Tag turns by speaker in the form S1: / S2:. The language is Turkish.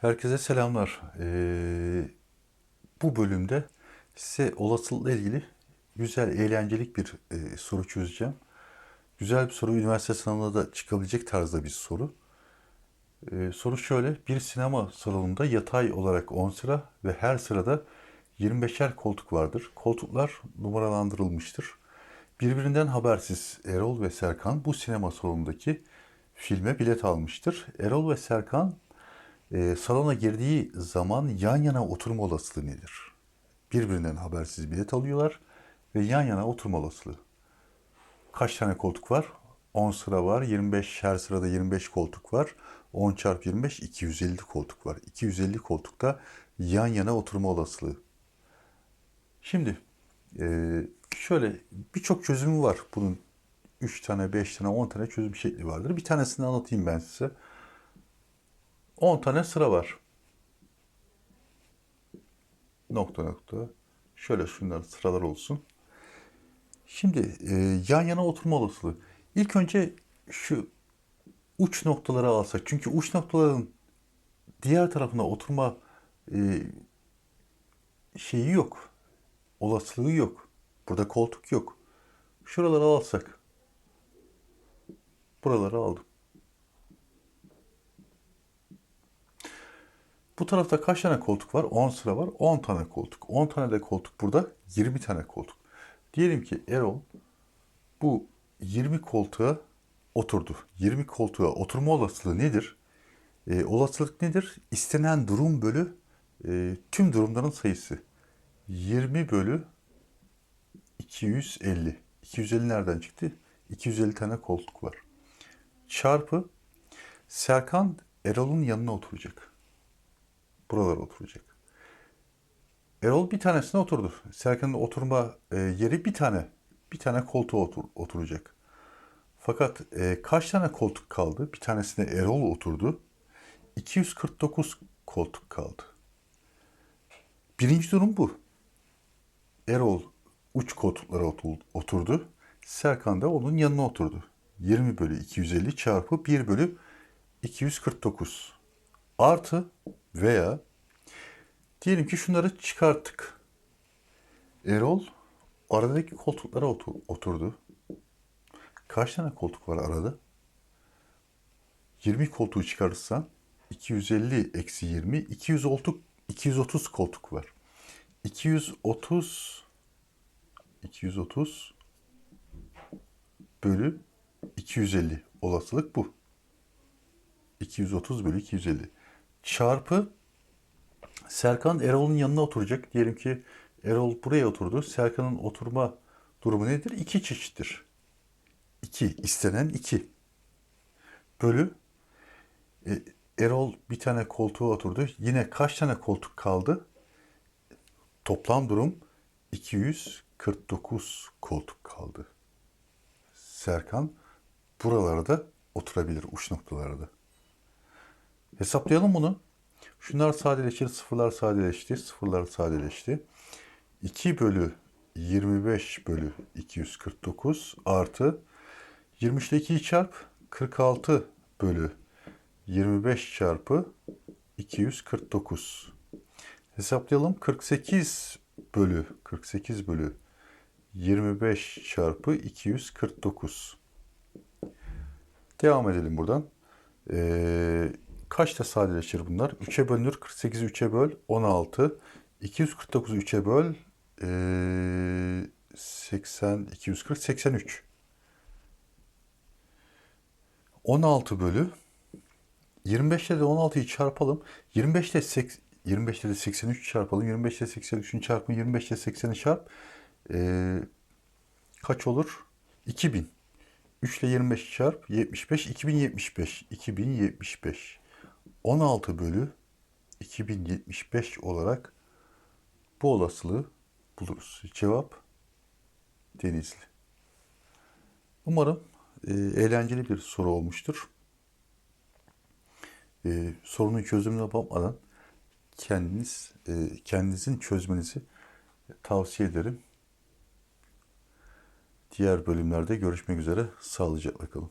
S1: Herkese selamlar. Ee, bu bölümde size olasılıkla ilgili güzel, eğlencelik bir e, soru çözeceğim. Güzel bir soru, üniversite sınavına da çıkabilecek tarzda bir soru. Ee, soru şöyle, bir sinema salonunda yatay olarak 10 sıra ve her sırada 25'er koltuk vardır. Koltuklar numaralandırılmıştır. Birbirinden habersiz Erol ve Serkan bu sinema salonundaki filme bilet almıştır. Erol ve Serkan e, salona girdiği zaman yan yana oturma olasılığı nedir? Birbirinden habersiz bilet alıyorlar ve yan yana oturma olasılığı. Kaç tane koltuk var? 10 sıra var. 25 her sırada 25 koltuk var. 10 çarpı 25 250 koltuk var. 250 koltukta yan yana oturma olasılığı. Şimdi e, şöyle birçok çözümü var. Bunun 3 tane, 5 tane, 10 tane çözüm şekli vardır. Bir tanesini anlatayım ben size. 10 tane sıra var. Nokta nokta. Şöyle şunlar sıralar olsun. Şimdi e, yan yana oturma olasılığı. İlk önce şu uç noktaları alsak. Çünkü uç noktaların diğer tarafına oturma e, şeyi yok. Olasılığı yok. Burada koltuk yok. Şuraları alsak. Buraları aldım. Bu tarafta kaç tane koltuk var? 10 sıra var. 10 tane koltuk. 10 tane de koltuk burada. 20 tane koltuk. Diyelim ki Erol bu 20 koltuğa oturdu. 20 koltuğa oturma olasılığı nedir? E, olasılık nedir? İstenen durum bölü e, tüm durumların sayısı. 20 bölü 250. 250 nereden çıktı? 250 tane koltuk var. Çarpı Serkan Erol'un yanına oturacak. Buralara oturacak. Erol bir tanesine oturdu. Serkan'ın oturma e, yeri bir tane. Bir tane koltuğa otur, oturacak. Fakat e, kaç tane koltuk kaldı? Bir tanesine Erol oturdu. 249 koltuk kaldı. Birinci durum bu. Erol uç koltuklara otur- oturdu. Serkan da onun yanına oturdu. 20 bölü 250 çarpı 1 bölü 249 artı veya diyelim ki şunları çıkarttık. Erol aradaki koltuklara otur- oturdu. Kaç tane koltuk var arada? 20 koltuğu çıkarırsan 250 eksi 20 230 230 koltuk var. 230 230 bölü 250 olasılık bu. 230 bölü 250 çarpı Serkan Erol'un yanına oturacak. Diyelim ki Erol buraya oturdu. Serkan'ın oturma durumu nedir? İki çeşittir. 2 istenen 2 bölü e, Erol bir tane koltuğa oturdu. Yine kaç tane koltuk kaldı? Toplam durum 249 koltuk kaldı. Serkan buralarda oturabilir uç noktalarda. Hesaplayalım bunu. Şunlar sadeleşir, sıfırlar sadeleşti, sıfırlar sadeleşti. 2 bölü 25 bölü 249 artı 23 ile 2'yi çarp 46 bölü 25 çarpı 249. Hesaplayalım. 48 bölü 48 bölü 25 çarpı 249. Devam edelim buradan. Ee, kaçta sadeleşir bunlar? 3'e bölünür. 48'i 3'e böl. 16. 249'u 3'e böl. Ee, 80, 240, 83. 16 bölü 25'te de 16'yı çarpalım. 25'te 8, 25'te de 83 çarpalım. 25'te 83'ün çarpımı 25'te 80'i çarp. Ee, kaç olur? 2000. 3 ile 25 çarp 75 2075 2075 16 bölü 2075 olarak bu olasılığı buluruz. Cevap Denizli. Umarım e, eğlenceli bir soru olmuştur. E, sorunun çözümüne bakmadan kendiniz e, kendinizin çözmenizi tavsiye ederim. Diğer bölümlerde görüşmek üzere. Sağlıcakla kalın.